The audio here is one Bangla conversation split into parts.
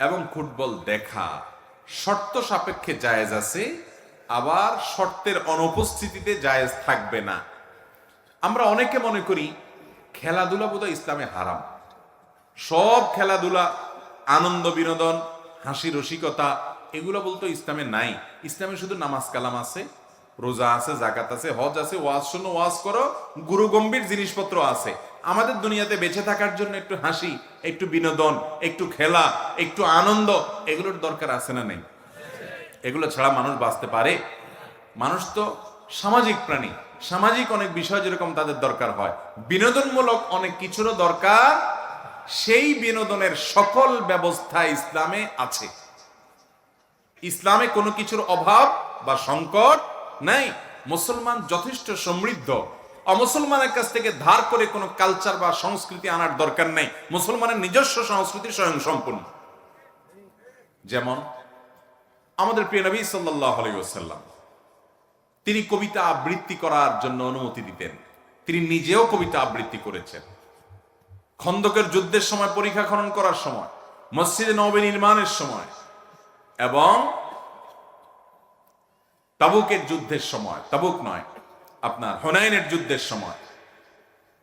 এবং ফুটবল দেখা। শর্ত সাপেক্ষে জায়েজ আছে, আবার শর্তের অনুপস্থিতিতে জায়েজ থাকবে না। আমরা অনেকে মনে করি, খেলাধুলা বোধহয় ইসলামে হারাম। সব খেলাধুলা, আনন্দ বিনোদন, হাসি রসিকতা, এগুলো বলতো ইসলামে নাই। ইসলামে শুধু নামাজ কালাম আছে, রোজা আছে জাকাত আছে, হজ আছে, ওয়াজ শোনো, ওয়াজ করো গুরু গম্ভীর জিনিসপত্র আছে। আমাদের দুনিয়াতে বেঁচে থাকার জন্য একটু হাসি, একটু বিনোদন, একটু খেলা, একটু আনন্দ, এগুলোর দরকার আছে না নেই? এগুলো ছাড়া মানুষ বাঁচতে পারে? মানুষ তো সামাজিক প্রাণী। সামাজিক অনেক বিষয় যেরকম তাদের দরকার হয়। বিনোদনমূলক অনেক কিছুরও দরকার। সেই বিনোদনের সকল ব্যবস্থা ইসলামে আছে। ইসলামে কোনো কিছুর অভাব বা সংকট নাই। মুসলমান যথেষ্ট সমৃদ্ধ। অমুসলমানের কাছ থেকে ধার করে কোনো কালচার বা সংস্কৃতি আনার দরকার নেই। মুসলমানের নিজস্ব সংস্কৃতি স্বয়ং সম্পূর্ণ যেমন আমাদের প্রিয় নবী আলাইসাল্লাম তিনি কবিতা আবৃত্তি করার জন্য অনুমতি দিতেন। তিনি নিজেও কবিতা আবৃত্তি করেছেন। খন্দকের যুদ্ধের সময়, পরীক্ষা খনন করার সময়, মসজিদে নবে নির্মাণের সময় এবং তাবুকের যুদ্ধের সময়, তাবুক নয় আপনার হোনাইনের যুদ্ধের সময়।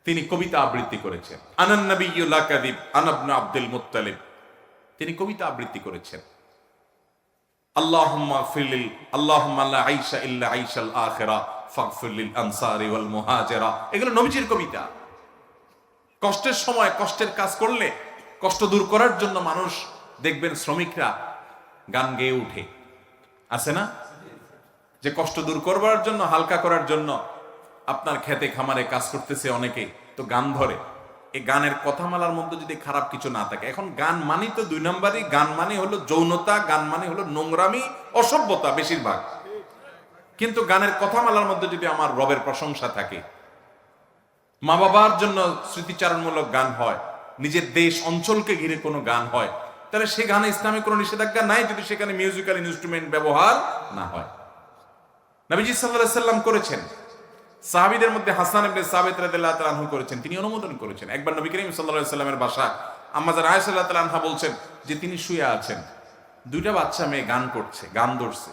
তিনি কবিতা আবৃত্তি করেছেন। আনান্নবীলা কাদিব আব্দুল মুত্তালিব। তিনি কবিতা আবৃত্তি করেছেন। আল্লাহুম্মা ফিলিল আইশা ইল্লা ফাগফির আনসারি ওয়াল এগুলো নবীজির কবিতা। কষ্টের সময় কষ্টের কাজ করলে, কষ্ট দূর করার জন্য মানুষ দেখবেন শ্রমিকরা গান গেয়ে উঠে। আছে না? যে কষ্ট দূর করবার জন্য, হালকা করার জন্য আপনার খেতে খামারে কাজ করতেছে অনেকে তো গান ধরে। এই গানের কথামালার মধ্যে যদি খারাপ কিছু না থাকে। এখন গান মানি তো দুই নম্বরই। গান মানে হলো যৌনতা, গান মানে হলো নোংরামি, অসভ্যতা বেশিরভাগ। কিন্তু গানের কথামালার মধ্যে যদি আমার রবের প্রশংসা থাকে মা বাবার জন্য স্মৃতিচারণমূলক গান হয়, নিজের দেশ, অঞ্চলকে ঘিরে কোনো গান হয়, তাহলে সে গানে ইসলামে কোনো নিষেধাজ্ঞা নাই যদি সেখানে মিউজিক্যাল ইনস্ট্রুমেন্ট ব্যবহার না হয়। নবীজি সাল্লাল্লাহু সাল্লাম করেছেন। সাহাবীদের মধ্যে হাসান ইবনে সাবিত রাদিয়াল্লাহু তাআলা আনহু করেছেন, তিনি অনুমোদন করেছেন। একবার নবী করিম আলাইহি সাল্লামের বাসা রাদিয়াল্লাহু তাআলা আনহা বলছেন যে, তিনি শুয়ে আছেন। দুইটা বাচ্চা মেয়ে গান করছে, গান ধরছে।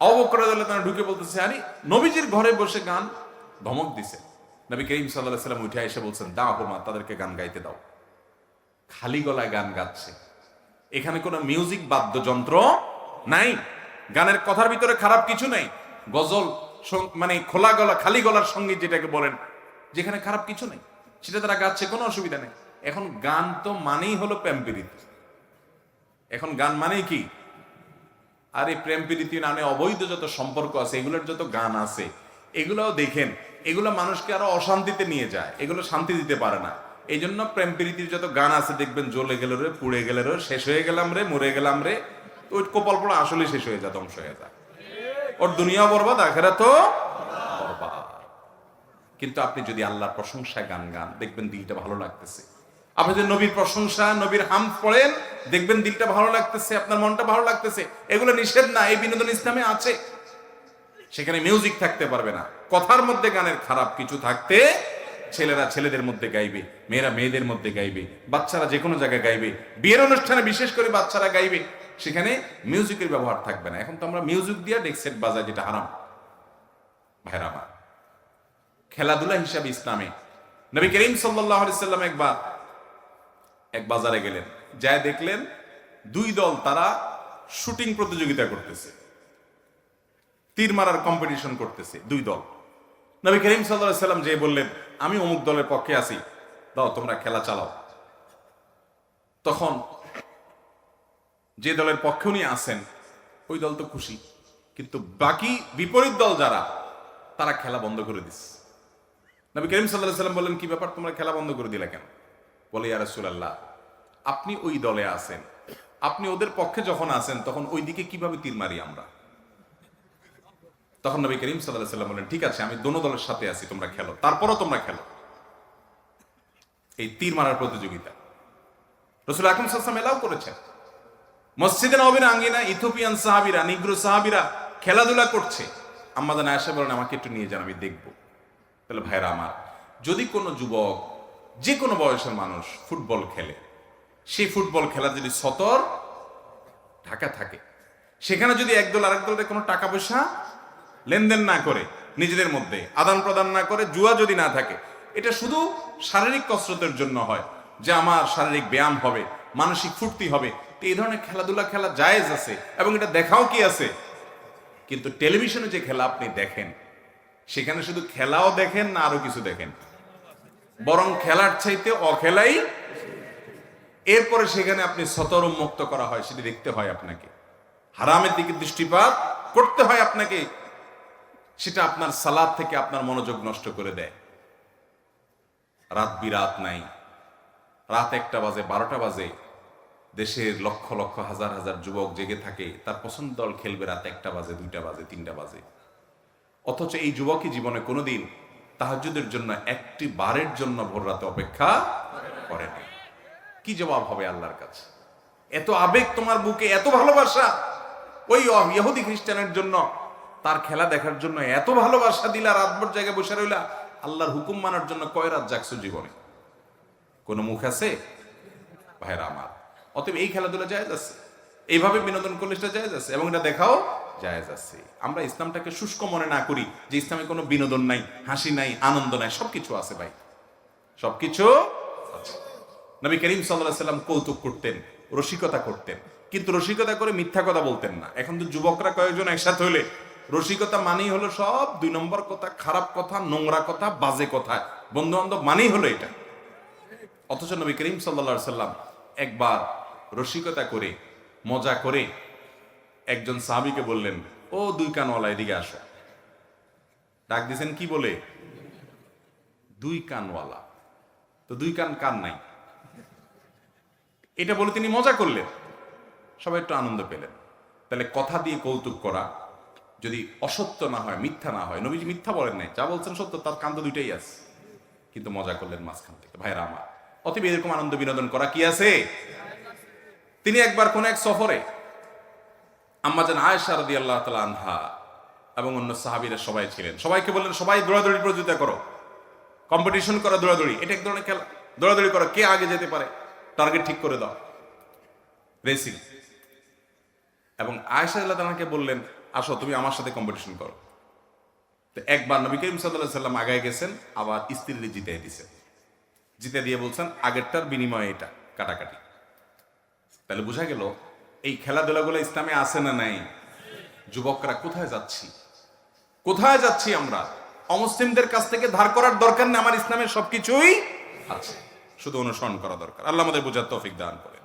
অবকর রাদিয়াল্লাহু ঢুকে বলতেছে, আরে, নবীজির ঘরে বসে গান ধমক দিছে। নবী করিম আলাইহি সাল্লাম উঠে এসে বলছেন, দাও হোমা, তাদেরকে গান গাইতে দাও। খালি গলায় গান গাচ্ছে। এখানে কোনো মিউজিক বাদ্যযন্ত্র নাই। গানের কথার ভিতরে খারাপ কিছু নাই। গজল মানে খোলা গলা, খালি গলার সংগীত যেটাকে বলেন, যেখানে খারাপ কিছু নেই। সেটা তারা গাচ্ছে, কোনো অসুবিধা নেই। এখন গান তো মানেই হলো প্রেম প্রীতি। এখন গান মানেই কি? আর এই প্রেম প্রীতি নামে অবৈধ যত সম্পর্ক আছে, এগুলোর যত গান আছে, এগুলোও দেখেন, এগুলো মানুষকে আরও অশান্তিতে নিয়ে যায়, এগুলো শান্তি দিতে পারে না। এই জন্য প্রেম প্রীতির যত গান আছে, দেখবেন জ্বলে গেল রে, পুড়ে গেল রে, শেষ হয়ে গেলাম রে, মরে গেলাম রে ওই কপাল পড়া আসলে শেষ হয়ে যায়, ধ্বংস হয়ে যায়। ওর দুনিয়া বরবাদ আখেরা তো কিন্তু আপনি যদি আল্লাহর প্রশংসা গান গান, দেখবেন দিলটা ভালো লাগতেছে। আপনি যদি নবীর প্রশংসা, নবীর হাম পড়েন, দেখবেন দিলটা ভালো লাগতেছে, আপনার মনটা ভালো লাগতেছে। এগুলো নিষেধ না, এই বিনোদন ইসলামে আছে। সেখানে মিউজিক থাকতে পারবে না। কথার মধ্যে গানের খারাপ কিছু থাকতে ছেলেরা ছেলেদের মধ্যে গাইবে, মেয়েরা মেয়েদের মধ্যে গাইবে, বাচ্চারা যে কোনো জায়গায় গাইবে। বিয়ের অনুষ্ঠানে বিশেষ করে বাচ্চারা গাইবে। সেখানে মিউজিকের ব্যবহার থাকবে না। এখন তো আমরা মিউজিক দিয়ে ডেকসেট বাজাই, যেটা হারাম। ভাইরা খেলাধুলা হিসাবে ইসলামে। নবী করিম সাল্লাম একবার এক বাজারে গেলেন। যায় দেখলেন দুই দল তারা শুটিং প্রতিযোগিতা করতেছে। তীর মারার কম্পিটিশন করতেছে, দুই দল। নবী করিম সাল্লাম যে বললেন, আমি অমুক দলের পক্ষে আছি। দাও, তোমরা খেলা চালাও। তখন যে দলের পক্ষে উনি আসেন ওই দল তো খুশি। কিন্তু বাকি বিপরীত দল যারা, তারা খেলা বন্ধ করে দিস। নবী করিম সাল্লাহ সাল্লাম বললেন, কি ব্যাপার? তোমরা খেলা বন্ধ করে দিলা কেন? বলে, ইয়া রাসূলুল্লাহ, আপনি ওই দলে আছেন। আপনি ওদের পক্ষে যখন আছেন, তখন ওই দিকে কীভাবে তীর মারি আমরা? তখন নবী করিম সাল্লাহ সাল্লাম বললেন, ঠিক আছে, আমি দোনো দলের সাথে আছি, তোমরা খেলো। তারপরও তোমরা খেলো। এই তীর মারার প্রতিযোগিতা। রসুল আকরম সাল্লাম এলাও করেছেন। মসজিদে নবীর আঙ্গিনা ইথোপিয়ান সাহাবিরা, নিগ্রো সাহাবিরা খেলাধুলা করছে। আম্মাদান আয়সা বলেন, আমাকে একটু নিয়ে যান, আমি দেখব। তাহলে ভাইরা আমার, যদি কোনো যুবক, যে কোনো বয়সের মানুষ ফুটবল খেলে, সেই ফুটবল খেলা যদি সতর ঢাকা থাকে, সেখানে যদি একদল আরেক দলের কোনো টাকা পয়সা লেনদেন না করে, নিজেদের মধ্যে আদান প্রদান না করে, জুয়া যদি না থাকে, এটা শুধু শারীরিক কসরতের জন্য হয়, যে আমার শারীরিক ব্যায়াম হবে, মানসিক ফুর্তি হবে তো এই ধরনের খেলাধুলা খেলা জায়েজ আছে এবং এটা দেখাও কি আছে? কিন্তু টেলিভিশনে যে খেলা আপনি দেখেন, সেখানে শুধু খেলাও দেখেন না আরও কিছু দেখেন। বরং খেলার চাইতে অখেলাই, এরপরে সেখানে আপনি সতর মুক্ত করা হয়, সেটি দেখতে হয় আপনাকে। হারামের দিকে দৃষ্টিপাত করতে হয় আপনাকে, সেটা আপনার সালাদ থেকে আপনার মনোযোগ নষ্ট করে দেয়। রাত বিরাত নাই। রাত একটা বাজে, বারোটা বাজে দেশের লক্ষ লক্ষ, হাজার হাজার যুবক জেগে থাকে, তার পছন্দ দল খেলবে রাত একটা বাজে, দুইটা বাজে, তিনটা বাজে। অথচ এই যুবকই জীবনে কোনোদিন তাহাজুদের জন্য একটি বারের জন্য ভোর রাতে অপেক্ষা করে না। কি জবাব হবে আল্লাহর কাছে? এত আবেগ তোমার বুকে, এত ভালোবাসা। ওই ইহুদি খ্রিস্টানের জন্য তার খেলা দেখার জন্য এত ভালোবাসা দিলা রাত রাতভর জায়গায় বসে রইলা। আল্লাহর হুকুম মানার জন্য কয় রাত জাগছো জীবনে? কোনো মুখ আছে? ভাইরা আমার অতএব এই খেলাধুলা জায়েজ আছে? এইভাবে বিনোদন করলে সেটা জায়েজ আছে? এবং এটা দেখাও জায়েজ আছে। আমরা ইসলামটাকে শুষ্ক মনে না করি যে ইসলামে কোনো বিনোদন নাই, হাসি নাই, আনন্দ নাই, সবকিছু আছে ভাই। সবকিছু আছে। নবী করিম সাল্লাহ সাল্লাম কৌতুক করতেন, রসিকতা করতেন। কিন্তু রসিকতা করে মিথ্যা কথা বলতেন না। এখন তো যুবকরা কয়েকজন একসাথে হলে রসিকতা মানেই হলো সব দুই নম্বর কথা, খারাপ কথা, নোংরা কথা, বাজে কথা। বন্ধু বান্ধব মানেই হলো এটা। অথচ নবী করিম সাল্লা সাল্লাম একবার রসিকতা করে, মজা করে। একজন সাহাবিকে বললেন, ও, দুই কানওয়ালা, এদিকে আসো। ডাক দিয়েছেন কি বলে? দুই কানওয়ালা। তো দুই কান কান নাই? এটা বলে তিনি মজা করলেন। সবাই একটু আনন্দ পেলেন। তাহলে কথা দিয়ে কৌতুক করা, যদি অসত্য না হয়, মিথ্যা না হয়, নবীজি মিথ্যা বলেন নাই, যা বলছেন সত্য, তার কান্ত দুইটাই আছে। কিন্তু মজা করলেন মাঝখান থেকে। ভাইরা আমার, অতএব এরকম আনন্দ বিনোদন করা কি আছে? তিনি একবার কোন এক সফরে আম্মাজান আয়েশা রাদি আল্লাহ তালা আনহা এবং অন্য সাহাবিরা সবাই ছিলেন। সবাইকে বললেন, সবাই দৌড়াদৌড়ি প্রতিযোগিতা করো। কম্পিটিশন করো, দৌড়াদৌড়ি। এটা এক ধরনের খেলা। দৌড়াদৌড়ি করো, কে আগে যেতে পারে? টার্গেট ঠিক করে দাও। রেসিং এবং আয়েশা আল্লাহ তালাকে বললেন, আসো, তুমি আমার সাথে কম্পিটিশন করো। তো একবার নবী করিম সাল্লাহ সাল্লাম আগায় গেছেন, আবার স্ত্রীর জিতে দিছেন। জিতে দিয়ে বলছেন, আগেরটার বিনিময়ে এটা কাটাকাটি। তাহলে বোঝা গেল, এই খেলাধুলাগুলো ইসলামে আসে না নাই? যুবকরা, কোথায় যাচ্ছি? কোথায় যাচ্ছি আমরা? অমুসলিমদের কাছ থেকে ধার করার দরকার নেই, আমার ইসলামের সবকিছুই আছে। শুধু অনুসরণ করা দরকার। আল্লাহ আমাদের বোঝার তফিক দান করে